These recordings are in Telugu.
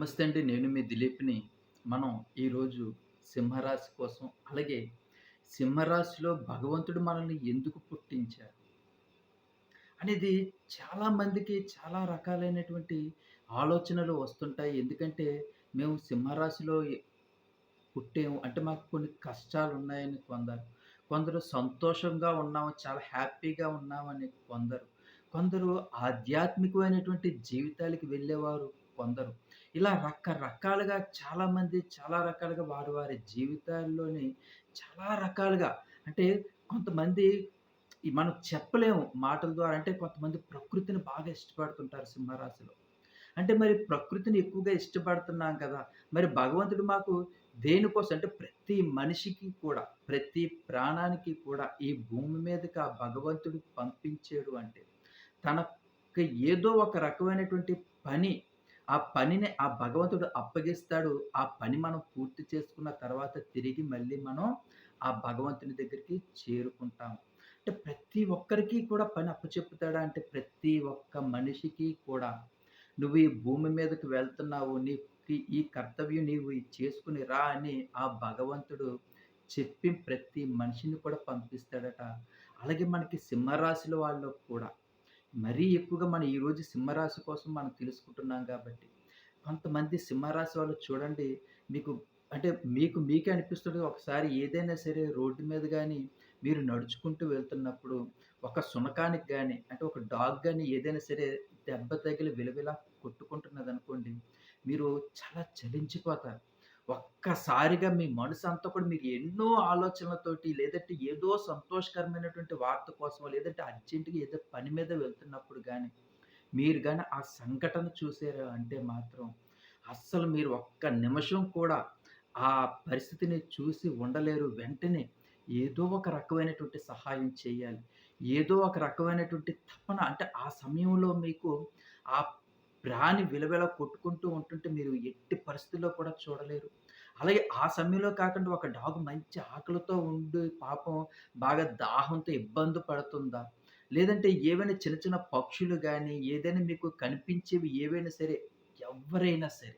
నమస్తే అండి. నేను మీ దిలీప్‌ని. మనం ఈరోజు సింహరాశి కోసం, అలాగే సింహరాశిలో భగవంతుడు మనల్ని ఎందుకు పుట్టించారు? అనేది చాలా మందికి చాలా రకాలైనటువంటి ఆలోచనలు వస్తుంటాయి. ఎందుకంటే మేము సింహరాశిలో పుట్టాము అంటే మాకు కొన్ని కష్టాలు ఉన్నాయని కొందరు. కొందరు సంతోషంగా ఉన్నాము, చాలా హ్యాపీగా ఉన్నామని కొందరు. కొందరు ఆధ్యాత్మికమైనటువంటి జీవితాలకి వెళ్ళేవారు కొందరు. ఇలా రకరకాలుగా చాలామంది చాలా రకాలుగా వారి వారి జీవితాల్లోని చాలా రకాలుగా అంటే కొంతమంది మనం చెప్పలేము మాటల ద్వారా. అంటే కొంతమంది ప్రకృతిని బాగా ఇష్టపడుతుంటారు సింహరాశిలో. అంటే మరి ప్రకృతిని ఎక్కువగా ఇష్టపడుతున్నాం కదా! మరి భగవంతుడు మాకు దేనికోసం అంటే ప్రతి మనిషికి కూడా, ప్రతి ప్రాణానికి కూడా ఈ భూమి మీదకి ఆ భగవంతుడు పంపించాడు అంటే, తనకి ఏదో ఒక రకమైనటువంటి పని, ఆ పనిని ఆ భగవంతుడు అప్పగిస్తాడు. ఆ పని మనం పూర్తి చేసుకున్న తర్వాత తిరిగి మళ్ళీ మనం ఆ భగవంతుని దగ్గరికి చేరుకుంటాం. అంటే ప్రతి ఒక్కరికి కూడా పని అప్పచెప్పుతాడా అంటే ప్రతి ఒక్క మనిషికి కూడా నువ్వు ఈ భూమి మీదకి వెళ్తున్నావు. నీకు ఈ కర్తవ్యం నీవు చేసుకుని రా అని ఆ భగవంతుడు చెప్పి ప్రతి మనిషిని కూడా పంపిస్తాడట. అలాగే మనకి సింహరాశుల వాళ్ళు కూడా మరీ ఎక్కువగా మనం ఈరోజు సింహరాశి కోసం మనం తెలుసుకుంటున్నాం కాబట్టి, కొంతమంది సింహరాశి వాళ్ళు చూడండి మీకు అంటే మీకు మీకే అనిపిస్తుంది ఒకసారి ఏదైనా సరే రోడ్డు మీద కానీ మీరు నడుచుకుంటూ వెళ్తున్నప్పుడు ఒక సునకానికి కానీ అంటే ఒక డాగ్ కానీ ఏదైనా సరే దెబ్బ తగిలి విలవిల కొట్టుకుంటున్నదనుకోండి, మీరు చాలా చలించిపోతారు. ఒక్కసారిగా మీ మనసు అంతా కూడా మీరు ఎన్నో ఆలోచనలతోటి లేదంటే ఏదో సంతోషకరమైనటువంటి వార్త కోసం లేదంటే అర్జెంటుగా ఏదో పని మీద వెళ్తున్నప్పుడు కానీ మీరు కానీ ఆ సంఘటన చూసారు అంటే మాత్రం అస్సలు మీరు ఒక్క నిమిషం కూడా ఆ పరిస్థితిని చూసి ఉండలేరు. వెంటనే ఏదో ఒక రకమైనటువంటి సహాయం చేయాలి. ఏదో ఒక రకమైనటువంటి తపన అంటే ఆ సమయంలో మీకు ఆ ప్రాణి విలవిల కొట్టుకుంటూ ఉంటుంటే మీరు ఎట్టి పరిస్థితుల్లో కూడా చూడలేరు. అలాగే ఆ సమయంలో కాకుండా ఒక డాగ్ మంచి ఆకలితో ఉండి పాపం బాగా దాహంతో ఇబ్బంది పడుతుందా? లేదంటే ఏవైనా చిన్న చిన్న పక్షులు కానీ ఏదైనా మీకు కనిపించేవి ఏవైనా సరే, ఎవ్వరైనా సరే,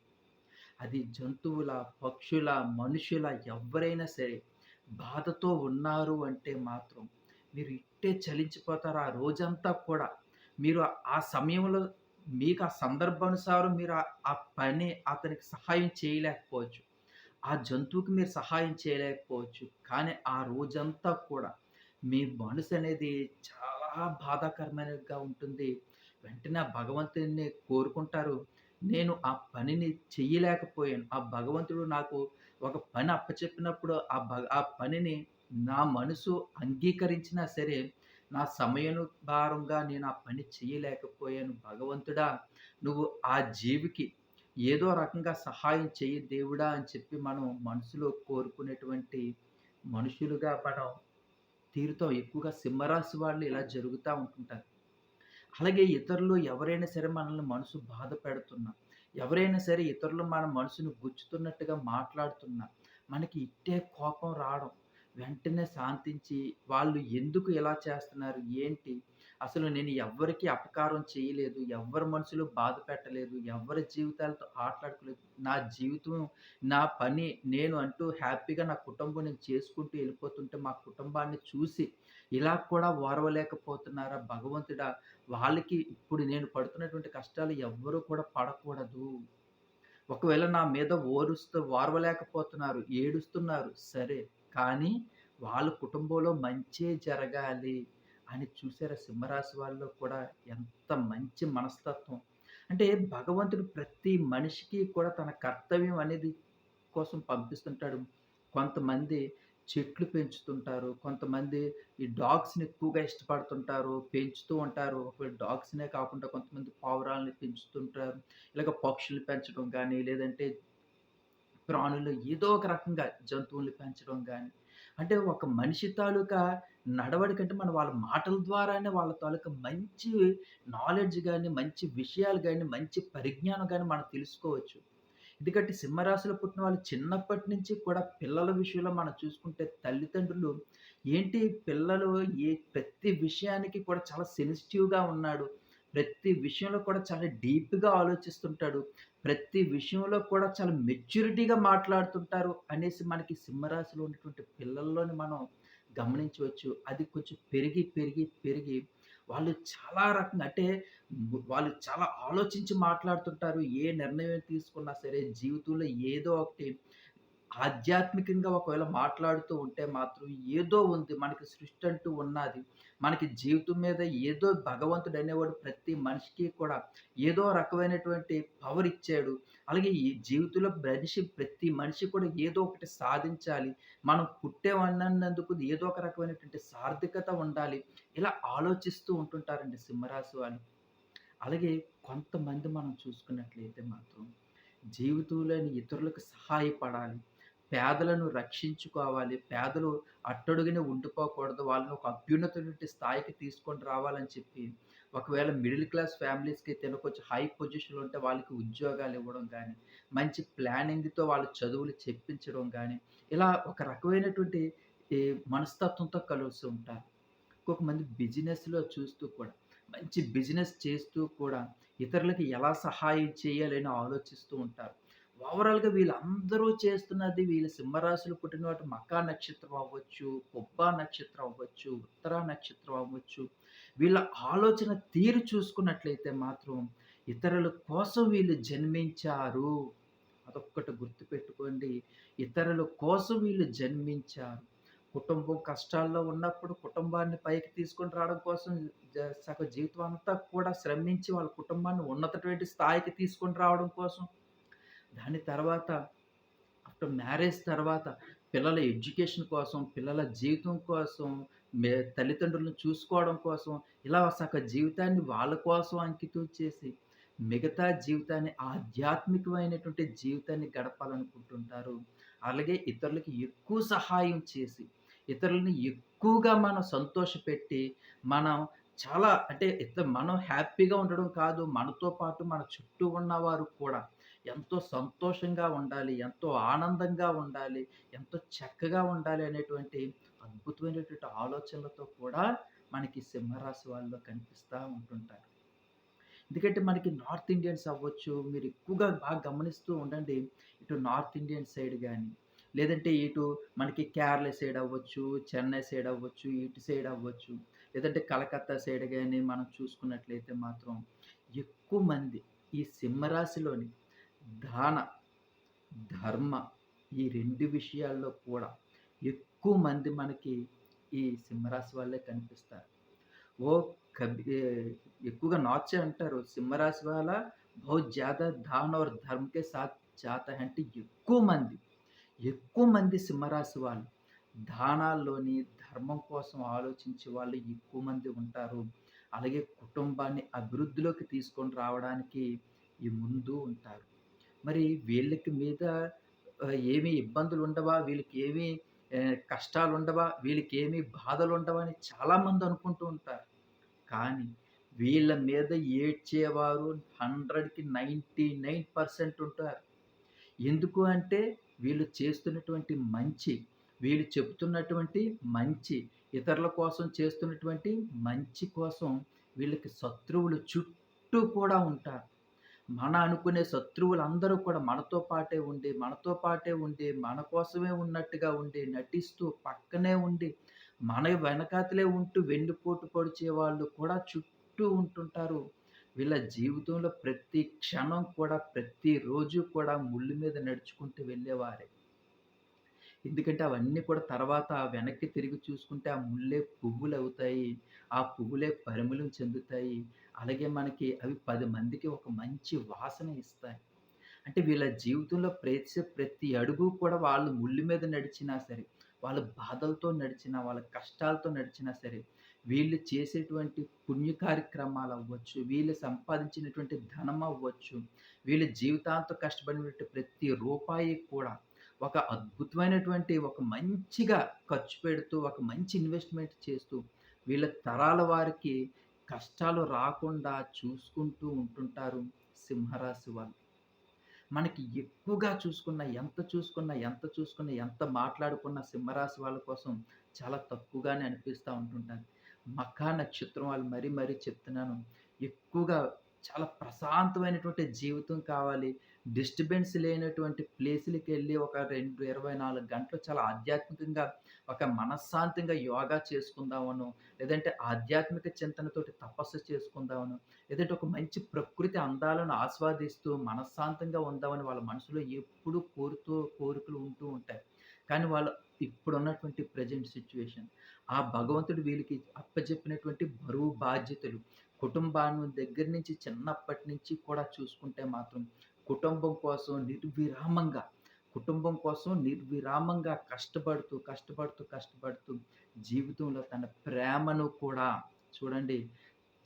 అది జంతువుల, పక్షుల, మనుషుల ఎవరైనా సరే, బాధతో ఉన్నారు అంటే మాత్రం మీరు ఇట్టే చలించిపోతారు. ఆ రోజంతా కూడా మీరు ఆ సమయంలో మీకు ఆ సందర్భానుసారం మీరు ఆ పని అతనికి సహాయం చేయలేకపోవచ్చు. ఆ జంతువుకి మీరు సహాయం చేయలేకపోవచ్చు. కానీ ఆ రోజంతా కూడా మీ మనసు అనేది చాలా బాధాకరమైనదిగా ఉంటుంది. వెంటనే ఆ భగవంతుడిని కోరుకుంటారు. నేను ఆ పనిని చెయ్యలేకపోయాను. ఆ భగవంతుడు నాకు ఒక పని అప్పచెప్పినప్పుడు ఆ భ ఆ పనిని నా మనసు అంగీకరించినా సరే, నా సమయానుభారంగా నేను ఆ పని చేయలేకపోయాను. భగవంతుడా! నువ్వు ఆ జీవికి ఏదో రకంగా సహాయం చేయి దేవుడా! అని చెప్పి మనం మనసులో కోరుకునేటువంటి మనుషులుగా మనం తీరుతాం. ఎక్కువగా సింహరాశి వాళ్ళు ఇలా జరుగుతూ ఉంటుంటారు అలాగే ఇతరులు ఎవరైనా సరే మనల్ని మనసు బాధ పెడుతున్నా, ఎవరైనా సరే ఇతరులు మన మనసుని గుచ్చుతున్నట్టుగా మాట్లాడుతున్నా, మనకి ఇట్టే కోపం రావడం. వెంటనే శాంతించి వాళ్ళు ఎందుకు ఇలా చేస్తున్నారు? ఏంటి? అసలు నేను ఎవ్వరికీ అపకారం చేయలేదు. ఎవ్వరి మనసులో బాధ పెట్టలేదు. ఎవరి జీవితాలతో ఆటలాడుకోలేదు. నా జీవితం, నా పని నేను అంటూ హ్యాపీగా నా కుటుంబం నేను చేసుకుంటూ వెళ్ళిపోతుంటే, మా కుటుంబాన్ని చూసి ఇలా కూడా ఓర్వలేకపోతున్నారా భగవంతుడా! వాళ్ళకి ఇప్పుడు నేను పడుతున్నటువంటి కష్టాలు ఎవ్వరూ కూడా పడకూడదు. ఒకవేళ నా మీద ఓరుస్తూ ఓర్వలేకపోతున్నారు, ఏడుస్తున్నారు సరే. కానీ వాళ్ళ కుటుంబంలో మంచే జరగాలి అని చూసారా సింహరాశి వాళ్ళలో కూడా ఎంత మంచి మనస్తత్వం. అంటే భగవంతుడు ప్రతి మనిషికి కూడా తన కర్తవ్యం అనేది కోసం పంపిస్తుంటాడు. కొంతమంది చెట్లు పెంచుతుంటారు. కొంతమంది ఈ డాగ్స్‌ని ఎక్కువగా ఇష్టపడుతుంటారు. పెంచుతూ ఉంటారు. ఒకవేళ డాగ్స్‌నే కాకుండా కొంతమంది పావురాల్ని పెంచుతుంటారు. ఇలాగ పక్షులు పెంచడం కానీ లేదంటే ప్రాణులు ఏదో ఒక రకంగా జంతువుల్ని పెంచడం కానీ అంటే ఒక మనిషి తాలూకా నడవడికంటే మనం వాళ్ళ మాటల ద్వారానే వాళ్ళ తాలూకా మంచి నాలెడ్జ్ కానీ మంచి విషయాలు కానీ మంచి పరిజ్ఞానం కానీ మనం తెలుసుకోవచ్చు. ఎందుకంటే సింహరాశిలో పుట్టిన వాళ్ళు చిన్నప్పటి నుంచి కూడా పిల్లల విషయంలో మనం చూసుకుంటే తల్లిదండ్రులు ఏంటి పిల్లలు ఏ ప్రతి విషయానికి కూడా చాలా సెన్సిటివ్‌గా ఉన్నాడు. ప్రతి విషయంలో కూడా చాలా డీప్‌గా ఆలోచిస్తుంటాడు. ప్రతి విషయంలో కూడా చాలా మెచ్యూరిటీగా మాట్లాడుతుంటారు అనేసి మనకి సింహరాశిలో ఉన్నటువంటి పిల్లల్లోని మనం గమనించవచ్చు. అది కొంచెం పెరిగి, పెరిగి, పెరిగి వాళ్ళు చాలా రకంగా అంటే వాళ్ళు చాలా ఆలోచించి మాట్లాడుతుంటారు. ఏ నిర్ణయం తీసుకున్నా సరే జీవితంలో ఏదో ఒకటి ఆధ్యాత్మికంగా ఒకవేళ మాట్లాడుతూ ఉంటే మాత్రం ఏదో ఉంది. మనకి సృష్టి అంటూ ఉన్నాది. మనకి జీవితం మీద ఏదో భగవంతుడు అనేవాడు ప్రతి మనిషికి కూడా ఏదో రకమైనటువంటి పవర్ ఇచ్చాడు. అలాగే ఈ జీవితంలో మనిషి ప్రతి మనిషి కూడా ఏదో ఒకటి సాధించాలి. మనం పుట్టేవన్నందుకు ఏదో ఒక రకమైనటువంటి సార్థకత ఉండాలి. ఇలా ఆలోచిస్తూ ఉంటుంటారండి సింహరాశి వాళ్ళు. అలాగే కొంతమంది మనం చూసుకున్నట్లయితే మాత్రం జీవితంలోని ఇతరులకు సహాయపడాలి. పేదలను రక్షించుకోవాలి. పేదలు అట్టడుగునే ఉండిపోకూడదు. వాళ్ళని ఒక అభ్యున్నతమైన స్థాయికి తీసుకొని రావాలని చెప్పి, ఒకవేళ మిడిల్ క్లాస్ ఫ్యామిలీస్కి కొంచెం హై పొజిషన్‌లో ఉంటే వాళ్ళకి ఉద్యోగాలు ఇవ్వడం కానీ మంచి ప్లానింగ్‌తో వాళ్ళ చదువులు చెప్పించడం కానీ ఇలా ఒక రకమైనటువంటి ఈ మనస్తత్వంతో కలిసి ఉంటారు. ఇంకొకమంది బిజినెస్‌లో చూస్తూ కూడా మంచి బిజినెస్ చేస్తూ కూడా ఇతరులకి ఎలా సహాయం చేయాలని ఆలోచిస్తూ ఉంటారు. ఓవరాల్‌గా వీళ్ళందరూ చేస్తున్నది వీళ్ళ సింహరాశిలో పుట్టినవాటి మకా నక్షత్రం అవ్వచ్చు, పుబ్బా నక్షత్రం అవ్వచ్చు, ఉత్తరా నక్షత్రం అవ్వచ్చు. వీళ్ళ ఆలోచన తీరు చూసుకున్నట్లయితే మాత్రం ఇతరుల కోసం వీళ్ళు జన్మించారు. అదొక్కటి గుర్తుపెట్టుకోండి. ఇతరుల కోసం వీళ్ళు జన్మించారు. కుటుంబం కష్టాల్లో ఉన్నప్పుడు కుటుంబాన్ని పైకి తీసుకొని రావడం కోసం సగ జీవితం అంతా కూడా శ్రమించి వాళ్ళ కుటుంబాన్ని ఉన్నతటువంటి స్థాయికి తీసుకొని రావడం కోసం దాని తర్వాత ఆఫ్టర్ మ్యారేజ్ తర్వాత పిల్లల ఎడ్యుకేషన్ కోసం, పిల్లల జీవితం కోసం, మే తల్లిదండ్రులను చూసుకోవడం కోసం, ఇలా సగ జీవితాన్ని వాళ్ళ కోసం అంకితం చేసి, మిగతా జీవితాన్ని ఆధ్యాత్మికమైనటువంటి జీవితాన్ని గడపాలనుకుంటుంటారు. అలాగే ఇతరులకి ఎక్కువ సహాయం చేసి, ఇతరులని ఎక్కువగా మనం సంతోషపెట్టి, మనం చాలా అంటే ఇతర మనం హ్యాపీగా ఉండడం కాదు, మనతో పాటు మన చుట్టూ ఉన్నవారు కూడా ఎంతో సంతోషంగా ఉండాలి, ఎంతో ఆనందంగా ఉండాలి, ఎంతో చక్కగా ఉండాలి అనేటువంటి అద్భుతమైనటువంటి ఆలోచనలతో కూడా మనకి సింహరాశి వాళ్ళలో కనిపిస్తూ ఉంటుంటారు. ఎందుకంటే మనకి నార్త్ ఇండియన్స్ అవ్వచ్చు, మీరు ఎక్కువగా బాగా గమనిస్తూ ఉండండి. ఇటు నార్త్ ఇండియన్ సైడ్ కానీ లేదంటే ఇటు మనకి కేరళ సైడ్ అవ్వచ్చు, చెన్నై సైడ్ అవ్వచ్చు, ఇటు సైడ్ అవ్వచ్చు, లేదంటే కలకత్తా సైడ్ కానీ మనం చూసుకున్నట్లయితే మాత్రం ఎక్కువ మంది ఈ సింహరాశిలోని దాన ధర్మ ఈ రెండు విషయాల్లో కూడా ఎక్కువ మంది మనకి ఈ సింహరాశి వాళ్ళే కనిపిస్తారు. ఓ కబి ఎక్కువగా నాచే అంటారు. సింహరాశి వాళ్ళ బహుత్ జ్యాదా దాన ఆర్ ధర్మకే సాత్ జాత అంటే ఎక్కువ మంది ఎక్కువ మంది సింహరాశి వాళ్ళు దానాల్లోని ధర్మం కోసం ఆలోచించే వాళ్ళు ఎక్కువ మంది ఉంటారు. అలాగే కుటుంబాన్ని అభివృద్ధిలోకి తీసుకొని రావడానికి ఈ ముందు ఉంటారు. మరి వీళ్ళకి మీద ఆహ్, ఏమి కష్టాలు ఉండవా వీళ్ళకి కష్టాలుండవా? వీళ్ళకేమి బాధలుండవా? అని చాలామంది అనుకుంటూ ఉంటారు. కానీ వీళ్ళ మీద ఏడ్చేవారు 100కి 99% ఉంటారు. ఎందుకు అంటే వీళ్ళు చేస్తున్నటువంటి మంచి, వీళ్ళు చెప్తున్నటువంటి మంచి, ఇతరుల కోసం చేస్తున్నటువంటి మంచి కోసం వీళ్ళకి శత్రువులు చుట్టూ కూడా ఉంటారు. మన అనుకునే శత్రువులందరూ కూడా మనతో పాటే ఉండి, మనతో పాటే ఉండి, మన కోసమే ఉన్నట్టుగా ఉండి, నటిస్తూ పక్కనే ఉండి, మన వెనకాతలే ఉంటూ వెన్నుపోటు పొడిచే వాళ్ళు కూడా చుట్టూ ఉంటుంటారు. వీళ్ళ జీవితంలో ప్రతి క్షణం కూడా, ప్రతిరోజు కూడా ముళ్ళు మీద నడుచుకుంటూ వెళ్ళేవారే. ఎందుకంటే అవన్నీ కూడా తర్వాత వెనక్కి తిరిగి చూసుకుంటే ఆ ముళ్ళే పువ్వులు అవుతాయి ఆ పువ్వులే పరిమళం చెందుతాయి. అలాగే మనకి అవి పది మందికి ఒక మంచి వాసన ఇస్తాయి. అంటే వీళ్ళ జీవితంలో ప్రతి ప్రతి అడుగు కూడా వాళ్ళు ముళ్ళు మీద నడిచినా సరే, వాళ్ళ బాధలతో నడిచినా, వాళ్ళ కష్టాలతో నడిచినా సరే, వీళ్ళు చేసేటువంటి పుణ్య కార్యక్రమాలు అవ్వచ్చు వీళ్ళు సంపాదించినటువంటి ధనం అవ్వచ్చు, వీళ్ళ జీవితాంతం కష్టపడినటువంటి ప్రతి రూపాయి కూడా ఒక అద్భుతమైనటువంటి ఒక మంచిగా ఖర్చు పెడుతూ, ఒక మంచి ఇన్వెస్ట్‌మెంట్ చేస్తూ, వీళ్ళ తరాల వారికి కష్టాలు రాకుండా చూసుకుంటూ ఉంటుంటారు సింహరాశి వాళ్ళు. మనకి ఎక్కువగా చూసుకున్న, ఎంత చూసుకున్నా, ఎంత చూసుకున్నా, ఎంత మాట్లాడుకున్న సింహరాశి వాళ్ళ కోసం చాలా తక్కువగానే అనిపిస్తూ ఉంటుంటారు మఖా నక్షత్రం వాళ్ళు మరీ మరీ చెప్తున్నాను. ఎక్కువగా చాలా ప్రశాంతమైనటువంటి జీవితం కావాలి. డిస్టర్బెన్స్ లేనటువంటి ప్లేసులకెళ్ళి ఒక 2, 24 గంటలు చాలా ఆధ్యాత్మికంగా ఒక మనశ్శాంతంగా యోగా చేసుకుందామనో, లేదంటే ఆధ్యాత్మిక చింతనతోటి తపస్సు చేసుకుందామనో, లేదంటే ఒక మంచి ప్రకృతి అందాలను ఆస్వాదిస్తూ మనశ్శాంతంగా ఉందామని వాళ్ళ మనసులో ఎప్పుడూ కోరుతూ కోరికలు ఉంటూ ఉంటాయి. కానీ వాళ్ళు ఇప్పుడున్నటువంటి ప్రెజెంట్ సిచ్యువేషన్ ఆ భగవంతుడు వీళ్ళకి అప్పజెప్పినటువంటి బరువు బాధ్యతలు కుటుంబాన్ని దగ్గర నుంచి చిన్నప్పటి నుంచి కూడా చూసుకుంటే మాత్రం కుటుంబం కోసం నిర్విరామంగా కుటుంబం కోసం నిర్విరామంగా కష్టపడుతూ, కష్టపడుతూ, కష్టపడుతూ జీవితంలో తన ప్రేమను కూడా చూడండి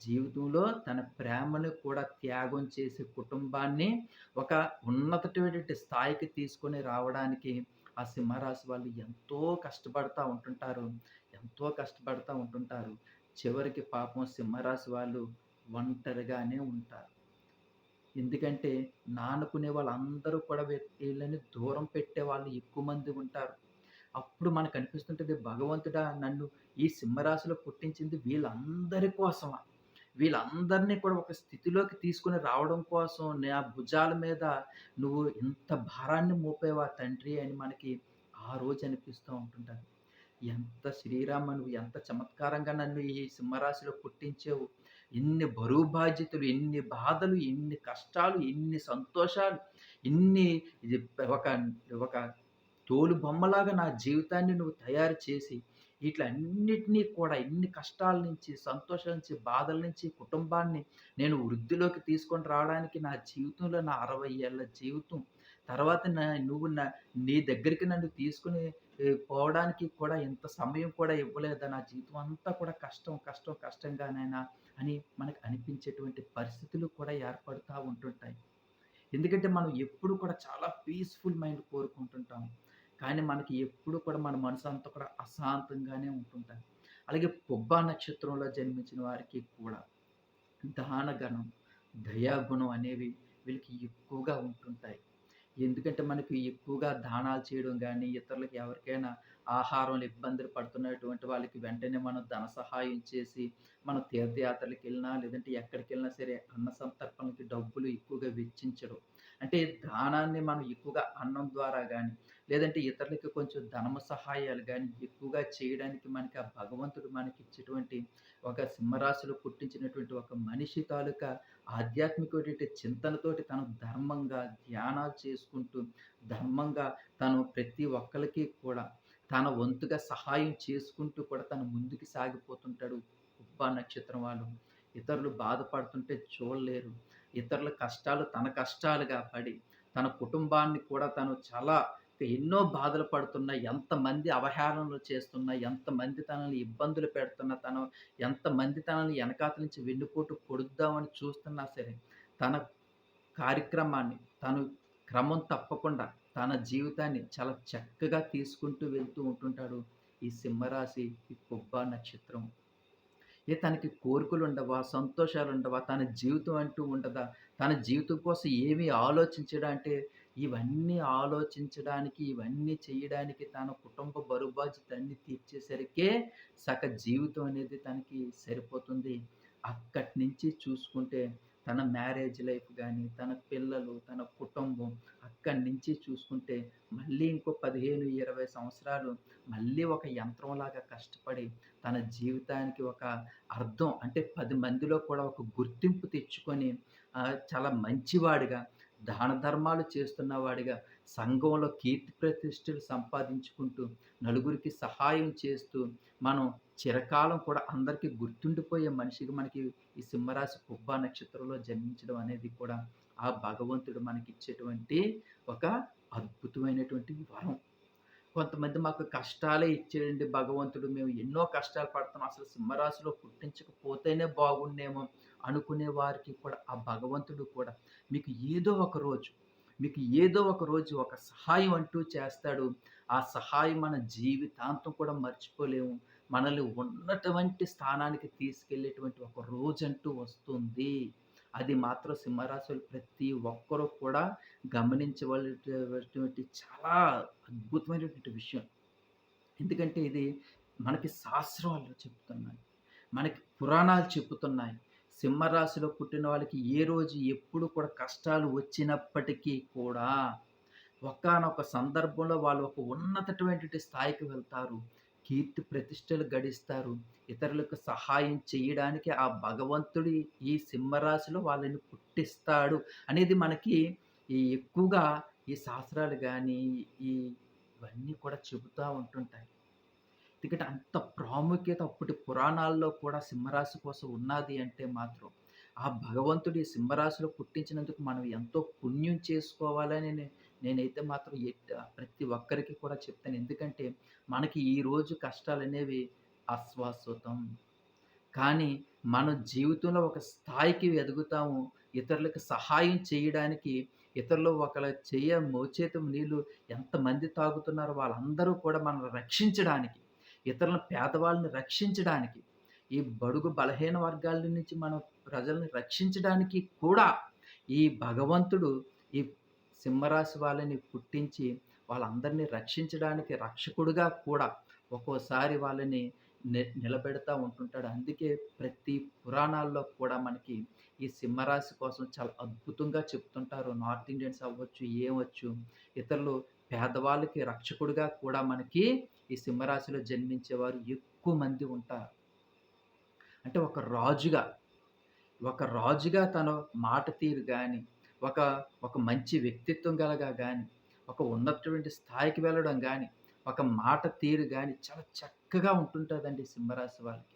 జీవితంలో తన ప్రేమను కూడా త్యాగం చేసి కుటుంబాన్ని ఒక ఉన్నతటువంటి స్థాయికి తీసుకొని రావడానికి ఆ సింహరాశి వాళ్ళు ఎంతో కష్టపడతా ఉంటుంటారు. ఎంతో కష్టపడతా ఉంటుంటారు. చివరికి పాపం సింహరాశి వాళ్ళు ఒంటరిగానే ఉంటారు. ఎందుకంటే నానుకునే వాళ్ళందరూ కూడా వీళ్ళని దూరం పెట్టే వాళ్ళు ఎక్కువ మంది ఉంటారు. అప్పుడు మనకనిపిస్తుంటది భగవంతుడా! నన్ను ఈ సింహరాశిలో పుట్టించింది వీళ్ళందరి కోసమా? వీళ్ళందరినీ కూడా ఒక స్థితిలోకి తీసుకుని రావడం కోసం నా భుజాల మీద నువ్వు ఇంత భారాన్ని మోపేవా తండ్రి అని మనకి ఆ రోజు అనిపిస్తూ ఉంటుంటారు ఎంత శ్రీరామ నువ్వు ఎంత చమత్కారంగా నన్ను ఈ సింహరాశిలో పుట్టించావు. ఎన్ని బరువు బాధ్యతలు, ఎన్ని బాధలు, ఎన్ని కష్టాలు, ఎన్ని సంతోషాలు, ఎన్ని ఇది ఒక ఒక తోలుబొమ్మలాగా నా జీవితాన్ని నువ్వు తయారు చేసి, ఈట్లన్నిటిని కూడా ఎన్ని కష్టాల నుంచి, సంతోషాల నుంచి, బాధల నుంచి కుటుంబాన్ని నేను వృద్ధిలోకి తీసుకొని రావడానికి నా జీవితంలో నా అరవై ఏళ్ళ జీవితం, తర్వాత నా నువ్వు నా నీ దగ్గరికి నన్ను తీసుకుని పోవడానికి కూడా ఇంత సమయం కూడా ఇవ్వలేదా? నా జీవితం అంతా కూడా కష్టం, కష్టం, కష్టంగానైనా అని మనకు అనిపించేటువంటి పరిస్థితులు కూడా ఏర్పడుతూ ఉంటుంటాయి. ఎందుకంటే మనం ఎప్పుడు కూడా చాలా పీస్‌ఫుల్ మైండ్ కోరుకుంటుంటాం. కానీ మనకి ఎప్పుడు కూడా మన మనసు అంతా కూడా అశాంతంగానే ఉంటుంటాయి అలాగే పొబ్బా నక్షత్రంలో జన్మించిన వారికి కూడా దానగణం దయాగుణం అనేవి వీళ్ళకి ఎక్కువగా ఉంటుంటాయి. ఎందుకంటే మనకి ఎక్కువగా దానాలు చేయడం కానీ ఇతరులకి ఎవరికైనా ఆహారం ఇబ్బందులు పడుతున్నటువంటి వాళ్ళకి వెంటనే మనం ధన సహాయం చేసి, మనం తీర్థయాత్రలకు వెళ్ళినా లేదంటే ఎక్కడికెళ్ళినా సరే అన్న సంతర్పణలకి డబ్బులు ఎక్కువగా వెచ్చించడం. అంటే దానాన్ని మనం ఎక్కువగా అన్నం ద్వారా కానీ లేదంటే ఇతరులకి కొంచెం ధనము సహాయాలు కానీ ఎక్కువగా చేయడానికి మనకి ఆ భగవంతుడు మనకి ఇచ్చేటువంటి ఒక సింహరాశిలో పుట్టించినటువంటి ఒక మనిషి తాలూకా ఆధ్యాత్మికమైనటువంటి చింతనతోటి తను ధర్మంగా ధ్యానాలు చేసుకుంటూ, ధర్మంగా తను ప్రతి ఒక్కరికి కూడా తన వంతుగా సహాయం చేసుకుంటూ కూడా తను ముందుకు సాగిపోతుంటాడు. ఉప్ప నక్షత్రం వాళ్ళు. ఇతరులు బాధపడుతుంటే చూడలేరు. ఇతరుల కష్టాలు తన కష్టాలుగా పడి, తన కుటుంబాన్ని కూడా తను చాలా ఎన్నో బాధలు పడుతున్న ఎంతమంది అవహేళనలు చేస్తున్న ఎంతమంది తనని ఇబ్బందులు పెడుతున్న తను ఎంతమంది తనని వెనకాత నుంచి వెన్నుపోటు కొడుద్దామని చూస్తున్నా సరే, తన కార్యక్రమాన్ని తను క్రమం తప్పకుండా తన జీవితాన్ని చాలా చక్కగా తీసుకుంటూ వెళ్తూ ఉంటుంటాడు. ఈ సింహరాశి, ఈ కుబ్బ నక్షత్రం. ఏ తనకి కోరికలు ఉండవా సంతోషాలుండవా? తన జీవితం అంటూ ఉండదా? తన జీవితం కోసం ఏమి ఆలోచించడా అంటే, ఇవన్నీ ఆలోచించడానికి, ఇవన్నీ చేయడానికి తన కుటుంబ బరువు బాధ్యతలన్నీ తీర్చేసరికే సగ జీవితం అనేది తనకి సరిపోతుంది. అక్కడి నుంచి చూసుకుంటే తన మ్యారేజ్ లైఫ్ కానీ తన పిల్లలు, తన కుటుంబం అక్కడి నుంచి చూసుకుంటే మళ్ళీ ఇంకో 15, 20 సంవత్సరాలు మళ్ళీ ఒక యంత్రంలాగా కష్టపడి తన జీవితానికి ఒక అర్థం అంటే పది మందిలో కూడా ఒక గుర్తింపు తెచ్చుకొని చాలా మంచివాడిగా, దాన ధర్మాలు చేస్తున్నవాడిగా, సంఘంలో కీర్తి ప్రతిష్టలు సంపాదించుకుంటూ, నలుగురికి సహాయం చేస్తూ, మనం చిరకాలం కూడా అందరికి గుర్తుండిపోయే మనిషికి మనకి ఈ సింహరాశి పుబ్బా నక్షత్రంలో జన్మించడం అనేది కూడా ఆ భగవంతుడు మనకి ఇచ్చేటువంటి ఒక అద్భుతమైనటువంటి వరం. కొంతమంది మాకు కష్టాలే ఇచ్చేయండి భగవంతుడు. మేము ఎన్నో కష్టాలు పడుతున్నాం. అసలు సింహరాశిలో పుట్టించకపోతేనే బాగుండేమో అనుకునే వారికి కూడా ఆ భగవంతుడు కూడా మీకు ఏదో ఒక రోజు, మీకు ఏదో ఒక రోజు ఒక సహాయం అంటూ చేస్తాడు. ఆ సహాయం మన జీవితాంతం కూడా మర్చిపోలేము. మనల్ని ఉన్నటువంటి స్థానానికి తీసుకెళ్ళేటువంటి ఒక రోజు అంటూ వస్తుంది. అది మాత్రం సింహరాశులు ప్రతి ఒక్కరూ కూడా గమనించవలటువంటి చాలా అద్భుతమైనటువంటి విషయం. ఎందుకంటే ఇది మనకి శాస్త్రాలు చెప్తున్నాయి. మనకి పురాణాలు చెప్పుతున్నాయి. సింహరాశిలో పుట్టిన వాళ్ళకి ఏ రోజు ఎప్పుడు కూడా కష్టాలు వచ్చినప్పటికీ కూడా ఒకానొక సందర్భంలో వాళ్ళు ఒక ఉన్నతటువంటి స్థాయికి వెళ్తారు. కీర్తి ప్రతిష్టలు గడిస్తారు. ఇతరులకు సహాయం చేయడానికి ఆ భగవంతుడి ఈ సింహరాశిలో వాళ్ళని పుట్టిస్తాడు అనేది మనకి ఈ ఎక్కువగా ఈ శాస్త్రాలు కానీ ఈ ఇవన్నీ కూడా చెబుతూ ఉంటుంటాయి. ఎందుకంటే అంత ప్రాముఖ్యత అప్పటి పురాణాల్లో కూడా సింహరాశి కోసం ఉన్నాది అంటే మాత్రం, ఆ భగవంతుడి సింహరాశిలో పుట్టించినందుకు మనం ఎంతో పుణ్యం చేసుకోవాలని నేనైతే మాత్రం ప్రతి ఒక్కరికి కూడా చెప్తాను. ఎందుకంటే మనకి ఈరోజు కష్టాలనేవి అశ్వాస్వతం కానీ మన జీవితంలో ఒక స్థాయికి ఎదుగుతాము. ఇతరులకు సహాయం చేయడానికి ఇతరులు ఒకళ్ళ చేయ మోచేత నీళ్ళు ఎంతమంది తాగుతున్నారో వాళ్ళందరూ కూడా మనల్ని రక్షించడానికి, ఇతరుల పేదవాళ్ళని రక్షించడానికి, ఈ బడుగు బలహీన వర్గాల నుంచి మనం ప్రజల్ని రక్షించడానికి కూడా ఈ భగవంతుడు ఈ సింహరాశి వాళ్ళని పుట్టించి వాళ్ళందరినీ రక్షించడానికి రక్షకుడుగా కూడా ఒక్కోసారి వాళ్ళని నిలబెడతా ఉంటుంటాడు. అందుకే ప్రతి పురాణాల్లో కూడా మనకి ఈ సింహరాశి కోసం చాలా అద్భుతంగా చెప్తుంటారు. నార్త్ ఇండియన్స్ అవ్వచ్చు, ఏమొచ్చు ఇతరులు పేదవాళ్ళకి రక్షకుడుగా కూడా మనకి ఈ సింహరాశిలో జన్మించేవారు ఎక్కువ మంది ఉంటారు. అంటే ఒక రాజుగా, ఒక రాజుగా తన మాట తీరు కానీ ఒక ఒక మంచి వ్యక్తిత్వం గలగా కానీ ఒక ఉన్నటువంటి స్థాయికి వెళ్ళడం కానీ ఒక మాట తీరు కానీ చాలా చక్కగా ఉంటుంటుందండి సింహరాశి వాళ్ళకి.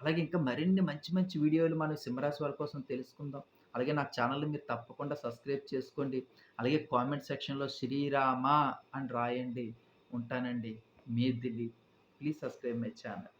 అలాగే ఇంకా మరిన్ని మంచి మంచి వీడియోలు మనం సింహరాశి వాళ్ళ కోసం తెలుసుకుందాం. అలాగే నా ఛానల్ని మీరు తప్పకుండా సబ్స్క్రైబ్ చేసుకోండి. అలాగే కామెంట్ సెక్షన్‌లో శ్రీరామ అని రాయండి. ఉంటానండి. మీ Dilip. Please subscribe my channel